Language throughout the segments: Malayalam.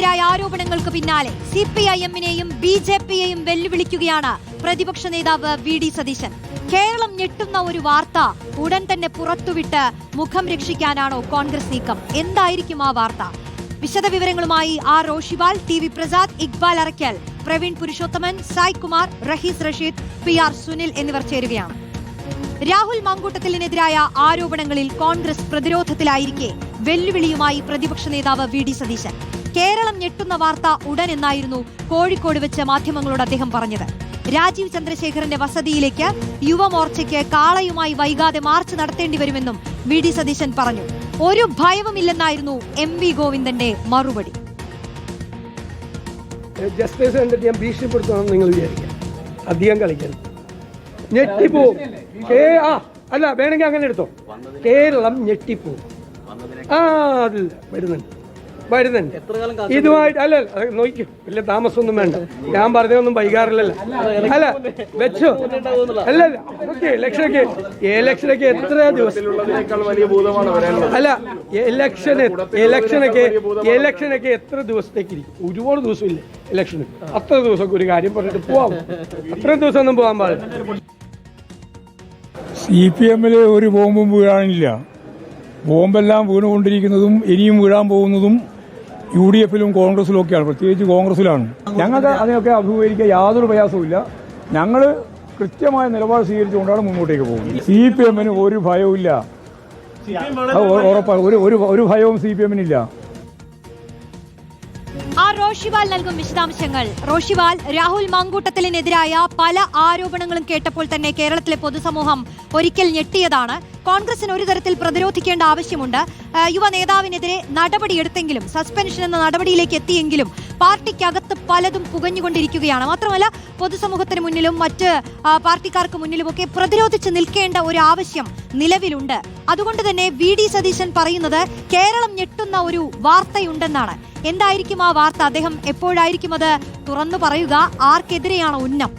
സർക്കാരിനെതിരായ ആരോപണങ്ങൾക്ക് പിന്നാലെ സി പി ഐ എമ്മിനെയും ബി ജെ പിയെയും വെല്ലുവിളിക്കുകയാണ് പ്രതിപക്ഷ നേതാവ് വി ഡി സതീശൻ. കേരളം ഞെട്ടുന്ന ഒരു വാർത്ത ഉടൻ തന്നെ പുറത്തുവിട്ട് മുഖം രക്ഷിക്കാനാണോ കോൺഗ്രസ് നീക്കം? എന്തായിരിക്കും ആ വാർത്ത? വിശദവിവരങ്ങളുമായി R Roshibal T V Prasad Iqbal Arakkal Praveen Purushothaman Sai Kumar Rahees Rasheed P R Sunil എന്നിവർ ചേരുകയാണ്. രാഹുൽ മങ്കൂട്ടത്തിനെതിരായ ആരോപണങ്ങളിൽ കോൺഗ്രസ് പ്രതിരോധത്തിലായിരിക്കെ. വെല്ലുവിളിയുമായി പ്രതിപക്ഷ നേതാവ് വി ഡി സതീശൻ. കേരളം ഞെട്ടുന്ന വാർത്ത ഉടൻ എന്നായിരുന്നു കോഴിക്കോട് വെച്ച് മാധ്യമങ്ങളോട് അദ്ദേഹം പറഞ്ഞത്. രാജീവ് ചന്ദ്രശേഖരന്റെ വസതിയിലേക്ക് യുവമോർച്ചയ്ക്ക് കാളയുമായി വൈകാതെ മാർച്ച് നടത്തേണ്ടി വരുമെന്നും വി ഡി സതീശൻ പറഞ്ഞു. ഒരു ഭയവുമില്ലെന്നായിരുന്നു എം വി ഗോവിന്ദന്റെ മറുപടി. നിങ്ങൾ അല്ല വേണമെങ്കിൽ അങ്ങനെ എടുത്തോ. കേരളം ഞെട്ടിപ്പോവും ആ അതില്ല വരുന്നുണ്ട്. വരുന്നുണ്ട്. ഇതുമായിട്ട് അല്ല അല്ല, നോക്കിക്കോ. വലിയ താമസമൊന്നും വേണ്ട. ഞാൻ പറഞ്ഞതൊന്നും വൈകാറില്ലല്ലോ അല്ല വെച്ചോ. അല്ല ഓക്കെ ഇലക്ഷനൊക്കെ ഇലക്ഷനൊക്കെ എത്ര ദിവസം വലിയ ഭൂതമാണ് വരാനുള്ളത് അല്ല ഇലക്ഷൻ ഇലക്ഷനൊക്കെ ഇലക്ഷനൊക്കെ എത്ര ദിവസത്തേക്ക് ഇരിക്കും? ഒരുപാട് ദിവസം ഇല്ല ഇലക്ഷന്? അത്ര ദിവസമൊക്കെ ഒരു കാര്യം പറഞ്ഞിട്ട് പോവാം. അത്ര ദിവസമൊന്നും പോകാൻ പാടില്ല. സി പി എമ്മിൽ ഒരു ബോംബും വീഴാനില്ല. ബോംബെല്ലാം വീണുകൊണ്ടിരിക്കുന്നതും ഇനിയും വീഴാൻ പോകുന്നതും യു ഡി എഫിലും കോൺഗ്രസിലും ഒക്കെയാണ് പ്രത്യേകിച്ച് കോൺഗ്രസിലാണ്. ഞങ്ങൾക്ക് അതിനൊക്കെ അഭിമുഖീകരിക്കാൻ യാതൊരു പ്രയാസവുമില്ല. ഞങ്ങൾ കൃത്യമായ നിലപാട് സ്വീകരിച്ചുകൊണ്ടാണ് മുന്നോട്ടേക്ക് പോകുന്നത്. സി പി എമ്മിന് ഒരു അത് ഉറപ്പാണ് ഒരു ഒരു ഭയവും സി പി എമ്മിനില്ല. റോഷിവാൽ നൽകും വിശദാംശങ്ങൾ. റോഷിവാൽ രാഹുൽ മാങ്കൂട്ടത്തിനെതിരായ പല ആരോപണങ്ങളും കേട്ടപ്പോൾ തന്നെ കേരളത്തിലെ പൊതുസമൂഹം ഒരിക്കൽ ഞെട്ടിയതാണ്. കോൺഗ്രസിന് ഒരു തരത്തിൽ പ്രതിരോധിക്കേണ്ട ആവശ്യമുണ്ട്. യുവ നേതാവിനെതിരെ നടപടിയെടുത്തെങ്കിലും സസ്പെൻഷൻ എന്ന നടപടിയിലേക്ക് എത്തിയെങ്കിലും പാർട്ടിക്കകത്ത് പലതും പുകഞ്ഞുകൊണ്ടിരിക്കുകയാണ്. മാത്രമല്ല പൊതുസമൂഹത്തിന് മുന്നിലും മറ്റ് പാർട്ടിക്കാർക്ക് മുന്നിലുമൊക്കെ പ്രതിരോധിച്ച് നിൽക്കേണ്ട ഒരു ആവശ്യം നിലവിലുണ്ട്. അതുകൊണ്ട് തന്നെ വി ഡി സതീശൻ പറയുന്നത് കേരളം ഞെട്ടുന്ന ഒരു വാർത്തയുണ്ടെന്നാണ്. എന്തായിരിക്കും ആ വാർത്ത? അദ്ദേഹം എപ്പോഴായിരിക്കും അത് തുറന്നു പറയുക? ആർക്കെതിരെയാണ് ഉന്നം?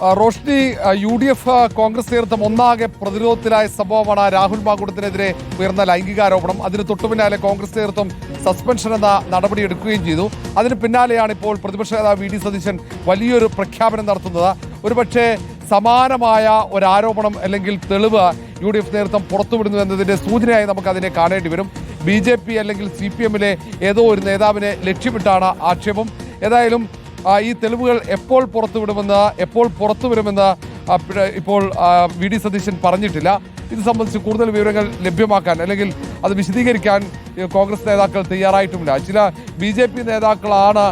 Roshni U D F Congress നേതൃത്വം ഒന്നാകെ പ്രതിരോധത്തിലായ സംഭവമാണ് രാഹുൽ മാക്കൂട്ടത്തിനെതിരെ ഉയർന്ന ലൈംഗികാരോപണം. അതിന് തൊട്ടുപിന്നാലെ കോൺഗ്രസ് നേതൃത്വം സസ്പെൻഷൻ എന്ന നടപടി എടുക്കുകയും ചെയ്തു. അതിന് പിന്നാലെയാണ് ഇപ്പോൾ പ്രതിപക്ഷ നേതാവ് വി ഡി സതീശൻ വലിയൊരു പ്രഖ്യാപനം നടത്തുന്നത്. ഒരുപക്ഷെ സമാനമായ ഒരു ആരോപണം അല്ലെങ്കിൽ തെളിവ് യു ഡി എഫ് നേതൃത്വം പുറത്തുവിടുന്നു എന്നതിന്റെ സൂചനയായി നമുക്ക് അതിനെ കാണേണ്ടി വരും. ബി ജെ പി അല്ലെങ്കിൽ സി പി എമ്മിലെ ഏതോ ഒരു നേതാവിനെ ലക്ഷ്യമിട്ടാണ് ആക്ഷേപം. ഏതായാലും ഈ തെളിവുകൾ എപ്പോൾ പുറത്തുവിടുമെന്ന് എപ്പോൾ പുറത്തു വരുമെന്ന് ഇപ്പോൾ വി ഡി സതീശൻ പറഞ്ഞിട്ടില്ല. ഇത് സംബന്ധിച്ച് കൂടുതൽ വിവരങ്ങൾ ലഭ്യമാക്കാൻ അല്ലെങ്കിൽ അത് വിശദീകരിക്കാൻ കോൺഗ്രസ് നേതാക്കൾ തയ്യാറായിട്ടുമില്ല. ചില ബി നേതാക്കളാണ്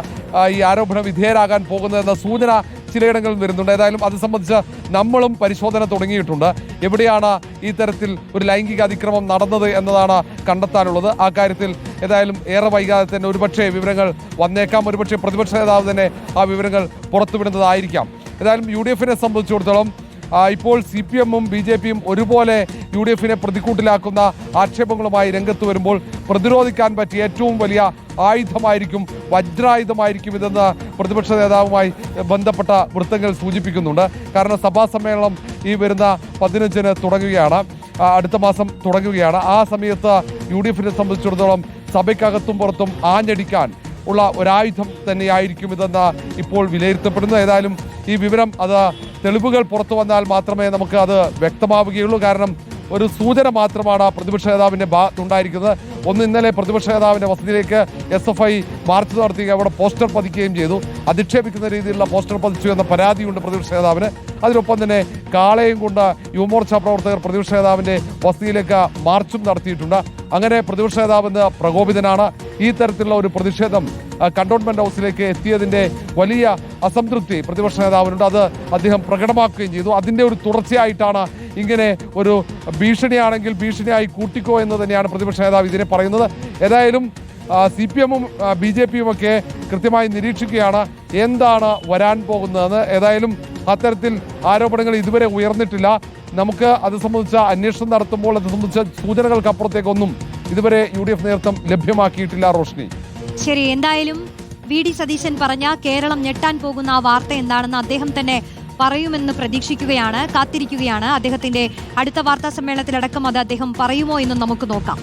ഈ ആരോപണ വിധേയരാകാൻ പോകുന്നതെന്ന സൂചന ചിലയിടങ്ങളിൽ വരുന്നുണ്ട്. ഏതായാലും അത് സംബന്ധിച്ച് നമ്മളും പരിശോധന തുടങ്ങിയിട്ടുണ്ട്. എവിടെയാണ് ഈ തരത്തിൽ ഒരു ലൈംഗിക അതിക്രമം നടന്നത് എന്നതാണ് കണ്ടെത്താനുള്ളത്. ആ കാര്യത്തിൽ ഏതായാലും ഏറെ വൈകാതെ തന്നെ ഒരുപക്ഷെ വിവരങ്ങൾ വന്നേക്കാം. ഒരുപക്ഷെ പ്രതിപക്ഷ നേതാവ് തന്നെ ആ വിവരങ്ങൾ പുറത്തുവിടുന്നതായിരിക്കാം. ഏതായാലും യു ഡി എഫിനെ സംബന്ധിച്ചിടത്തോളം ഇപ്പോൾ സി പി എമ്മും ബി ജെ പിയും ഒരുപോലെ യു ഡി എഫിനെ പ്രതിക്കൂട്ടിലാക്കുന്ന ആക്ഷേപങ്ങളുമായി രംഗത്ത് വരുമ്പോൾ പ്രതിരോധിക്കാൻ പറ്റിയ ഏറ്റവും വലിയ ആയുധമായിരിക്കും വജ്രായുധമായിരിക്കും ഇതെന്ന് പ്രതിപക്ഷ നേതാവുമായി ബന്ധപ്പെട്ട വൃത്തങ്ങൾ സൂചിപ്പിക്കുന്നുണ്ട്. കാരണം സഭാ സമ്മേളനം ഈ വരുന്ന പതിനഞ്ചിന് തുടങ്ങുകയാണ് അടുത്ത മാസം തുടങ്ങുകയാണ്. ആ സമയത്ത് യു ഡി എഫിനെ സംബന്ധിച്ചിടത്തോളം സഭയ്ക്കകത്തും പുറത്തും ആഞ്ഞടിക്കാൻ ഉള്ള ഒരായുധം തന്നെയായിരിക്കും ഇതെന്ന് ഇപ്പോൾ വിലയിരുത്തപ്പെടുന്നു. ഏതായാലും ഈ വിവരം അത് തെളിവുകൾ പുറത്തു വന്നാൽ മാത്രമേ നമുക്ക് അത് വ്യക്തമാവുകയുള്ളൂ. കാരണം ഒരു സൂചന മാത്രമാണ് പ്രതിപക്ഷ നേതാവിന്റെ ഭാഗത്തുണ്ടായിരിക്കുന്നത് ഒന്ന് ഇന്നലെ പ്രതിപക്ഷ നേതാവിന്റെ വസതിയിലേക്ക് എസ് എഫ് ഐ മാർച്ച് നടത്തുകയും അവിടെ പോസ്റ്റർ പതിക്കുകയും ചെയ്തു. അധിക്ഷേപിക്കുന്ന രീതിയിലുള്ള പോസ്റ്റർ പതിച്ചു എന്ന പരാതിയുണ്ട് പ്രതിപക്ഷ നേതാവിന്. അതിനൊപ്പം തന്നെ കാളയും കൊണ്ട് യുവമോർച്ച പ്രവർത്തകർ പ്രതിപക്ഷ നേതാവിന്റെ വസതിയിലേക്ക് മാർച്ചും നടത്തിയിട്ടുണ്ട്. അങ്ങനെ പ്രതിപക്ഷ നേതാവ് പ്രകോപിതനാണ്. ഈ തരത്തിലുള്ള ഒരു പ്രതിഷേധം കണ്ടോൺമെന്റ് ഹൗസിലേക്ക് എത്തിയതിന്റെ വലിയ അസംതൃപ്തി പ്രതിപക്ഷ നേതാവിനുണ്ട്. അത് അദ്ദേഹം പ്രകടമാക്കുകയും ചെയ്തു. അതിന്റെ ഒരു തുടർച്ചയായിട്ടാണ് ഇങ്ങനെ ഒരു ഭീഷണിയാണെങ്കിൽ ഭീഷണിയായി കൂട്ടിക്കോ എന്ന് തന്നെയാണ് പ്രതിപക്ഷ നേതാവ് ഇതിനെ പറയുന്നത്. ഏതായാലും സി പി എമ്മും ബി ജെ പിയും ഒക്കെ കൃത്യമായി നിരീക്ഷിക്കുകയാണ്. എന്താണ് വരാൻ പോകുന്നതെന്ന്. ഏതായാലും അത്തരത്തിൽ ആരോപണങ്ങൾ ഇതുവരെ ഉയർന്നിട്ടില്ല. നമുക്ക് അത് സംബന്ധിച്ച അന്വേഷണം നടത്തുമ്പോൾ അത് സംബന്ധിച്ച സൂചനകൾക്കപ്പുറത്തേക്കൊന്നും ഇതുവരെ യു ഡി എഫ് നേതൃത്വം ലഭ്യമാക്കിയിട്ടില്ല റോഷ്നി. ശരി എന്തായാലും വി ഡി സതീശൻ പറഞ്ഞ കേരളം ഞെട്ടാൻ പോകുന്ന ആ വാർത്ത എന്താണെന്ന് അദ്ദേഹം തന്നെ പറയുമെന്ന് പ്രതീക്ഷിക്കുകയാണ് കാത്തിരിക്കുകയാണ്. അദ്ദേഹത്തിന്റെ അടുത്ത വാർത്താ സമ്മേളനത്തിലടക്കം അത് അദ്ദേഹം പറയുമോ എന്നും നമുക്ക് നോക്കാം.